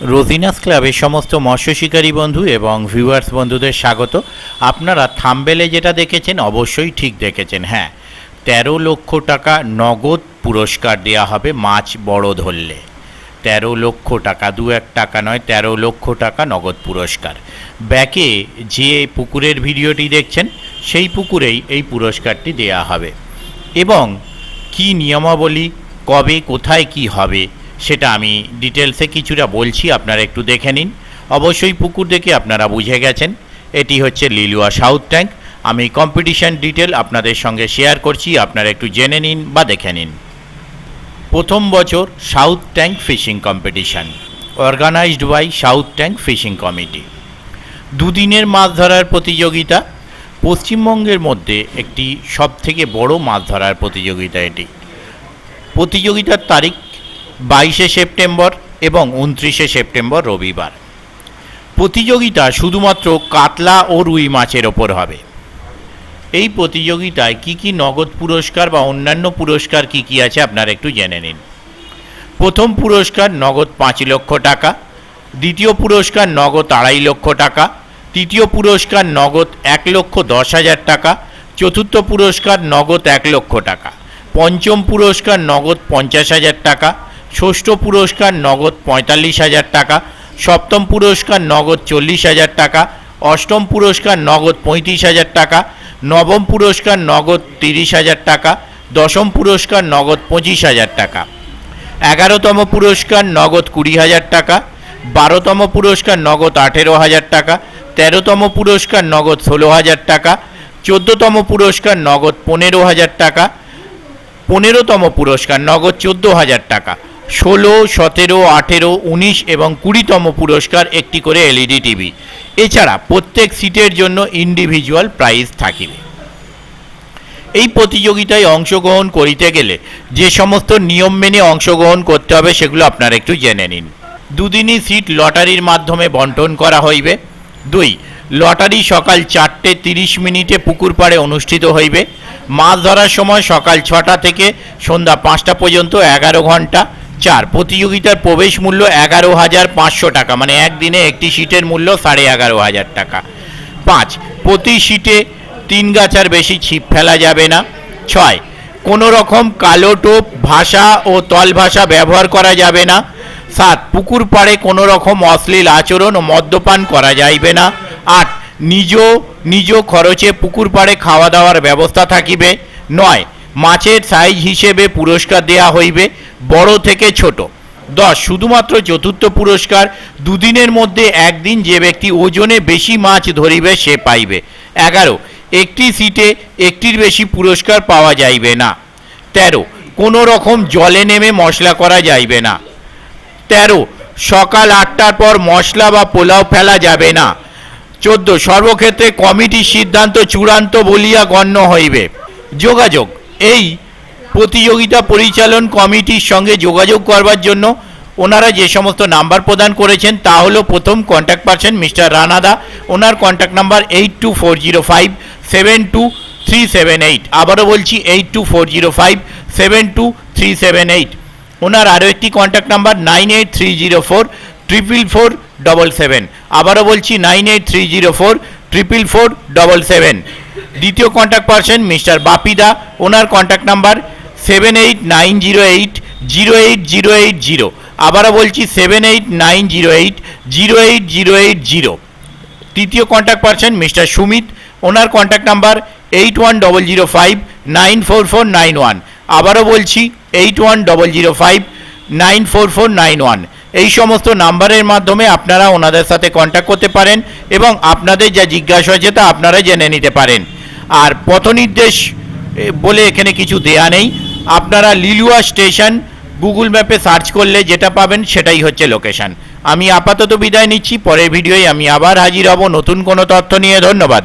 রোজিনাস ক্লাবের সমস্ত মৎস্য শিকারী বন্ধু এবং ভিউয়ার্স বন্ধুদের স্বাগত। আপনারা থাম্বেলে যেটা দেখেছেন, অবশ্যই ঠিক দেখেছেন। হ্যাঁ তেরো লক্ষ টাকা নগদ পুরস্কার দেওয়া হবে মাছ বড় ধরলে। তেরো লক্ষ টাকা, দু এক টাকা নয়, তেরো লক্ষ টাকা নগদ পুরস্কার। ব্যাকে যে পুকুরের ভিডিওটি দেখছেন, সেই পুকুরেই এই পুরস্কারটি দেয়া হবে। এবং কি নিয়মাবলী, কবে, কোথায়, কি হবে সেটা আমি ডিটেলসে কিছুটা বলছি, আপনারা একটু দেখে নিন। অবশ্যই পুকুর দেখে আপনারা বুঝে গেছেন, এটি হচ্ছে লিলুয়া সাউথ ট্যাঙ্ক। আমি কম্পিটিশন ডিটেল আপনাদের সঙ্গে শেয়ার করছি, আপনারা একটু জেনে নিন বা দেখে নিন। প্রথম বছর south tank fishing competition organised by south tank fishing committee. দুদিনের মাছ ধরার প্রতিযোগিতা, পশ্চিমবঙ্গের মধ্যে একটি সবথেকে বড় মাছ ধরার প্রতিযোগিতা এটি। প্রতিযোগিতার তারিখ বাইশে সেপ্টেম্বর এবং উনত্রিশে সেপ্টেম্বর রবিবার। প্রতিযোগিতা শুধুমাত্র কাতলা ও রুই মাছের ওপর হবে। এই প্রতিযোগিতায় কি কি নগদ পুরস্কার বা অন্যান্য পুরস্কার কি কি আছে আপনারা একটু জেনে নিন। প্রথম পুরস্কার নগদ পাঁচ লক্ষ টাকা, দ্বিতীয় পুরস্কার নগদ আড়াই লক্ষ টাকা, তৃতীয় পুরস্কার নগদ এক লক্ষ দশ হাজার টাকা, চতুর্থ পুরস্কার নগদ এক লক্ষ টাকা, পঞ্চম পুরস্কার নগদ পঞ্চাশ হাজার টাকা ষষ্ঠ পুরস্কার নগদ পঁয়তাল্লিশ হাজার টাকা সপ্তম পুরস্কার নগদ চল্লিশ হাজার টাকা অষ্টম পুরস্কার নগদ পঁয়ত্রিশ হাজার টাকা নবম পুরস্কার নগদ তিরিশ হাজার টাকা দশম পুরস্কার নগদ পঁচিশ হাজার টাকা এগারোতম পুরস্কার নগদ কুড়ি হাজার টাকা বারোতম পুরস্কার নগদ আঠেরো হাজার টাকা তেরোতম পুরস্কার নগদ ষোলো হাজার টাকা চোদ্দোতম পুরস্কার নগদ পনেরো হাজার টাকা পনেরোতম পুরস্কার নগদ চোদ্দ হাজার টাকা ষোলো, সতেরো, আঠেরো, উনিশ এবং কুড়িতম পুরস্কার একটি করে এলইডি টিভি। এছাড়া প্রত্যেক সিটের জন্য ইন্ডিভিজুয়াল প্রাইজ থাকিবে। এই প্রতিযোগিতায় অংশগ্রহণ করিতে গেলে যে সমস্ত নিয়ম মেনে অংশগ্রহণ করতে হবে সেগুলো আপনারা একটু জেনে নিন। দুদিনই সিট লটারির মাধ্যমে বন্টন করা হইবে। দুই, লটারি সকাল চারটে তিরিশ মিনিটে পুকুর পাড়ে অনুষ্ঠিত হইবে। মাছ ধরার সময় সকাল ছটা থেকে সন্ধ্যা পাঁচটা পর্যন্ত এগারো ঘণ্টা। চার। প্রতিযোগিতার প্রবেশ মূল্য এগারো হাজার পাঁচশো টাকা মানে একদিনে একটি সিটের মূল্য সাড়ে এগারো হাজার টাকা। পাঁচ, প্রতি সিটে তিন গাছার বেশি ছিপ ফেলা যাবে না। ছয় কোনো রকম কালো টোপ, ভাষা ও তল ভাষা ব্যবহার করা যাবে না। সাত, পুকুর পাড়ে কোনো রকম অশ্লীল আচরণ ও মদ্যপান করা যাইবে না। আট, নিজ নিজ খরচে পুকুর পাড়ে খাওয়া দাওয়ার ব্যবস্থা থাকিবে। নয় মাছের সাইজ হিসেবে পুরস্কার দেয়া হইবে, বড় থেকে ছোট। দশ, শুধুমাত্র চতুর্থ পুরস্কার, দুদিনের মধ্যে একদিন যে ব্যক্তি ওজনে বেশি মাছ ধরিবে, সে পাইবে। এগারো, একটি সিটে একটির বেশি পুরস্কার পাওয়া যাইবে না। তেরো, কোনো রকম জলে নেমে মশলা করা যাইবে না। তেরো, সকাল আটটার পর মশলা বা পোলাও ফেলা যাবে না। চোদ্দ, সর্বক্ষেত্রে কমিটির সিদ্ধান্ত চূড়ান্ত বলিয়া গণ্য হইবে। যোগাযোগ এই প্রতিযোগিতা পরিচালন কমিটির সঙ্গে যোগাযোগ করবার জন্য ওনারা যে সমস্ত নাম্বার প্রদান করেছেন, তা হলো প্রথম কন্ট্যাক্ট পারসন মিস্টার রানাদা ওনার contact number eight two four zero five seven two three seven eight আবারও বলছি eight two four zero five seven two three seven eight ওনার আরও একটি contact number nine eight three zero four triple four double seven আবারও বলছি nine eight three zero four triple four double seven দ্বিতীয় contact person mister বাপিদা। ওনার contact number seven eight nine zero eight zero eight zero eight zero আবারও বলছি seven eight nine zero eight zero eight zero eight zero তৃতীয় contact person mister Sumit. ওনার contact number eight one double zero five nine four four nine one আবারও বলছি eight one double zero five nine four four nine one এই সমস্ত নাম্বারের মাধ্যমে আপনারা ওনাদের সাথে কন্ট্যাক্ট করতে পারেন এবং আপনাদের যা জিজ্ঞাসা হয়েছে তা আপনারা জেনে নিতে পারেন। আর পথনির্দেশ বলে এখানে কিছু দেয়া নেই। আপনারা লিলুয়া স্টেশন গুগল ম্যাপে সার্চ করলে যেটা পাবেন সেটাই হচ্ছে লোকেশান। আমি আপাতত বিদায় নিচ্ছি, পরের ভিডিওয় আমি আবার হাজির হব। নতুন কোনো তথ্য নিয়ে ধন্যবাদ।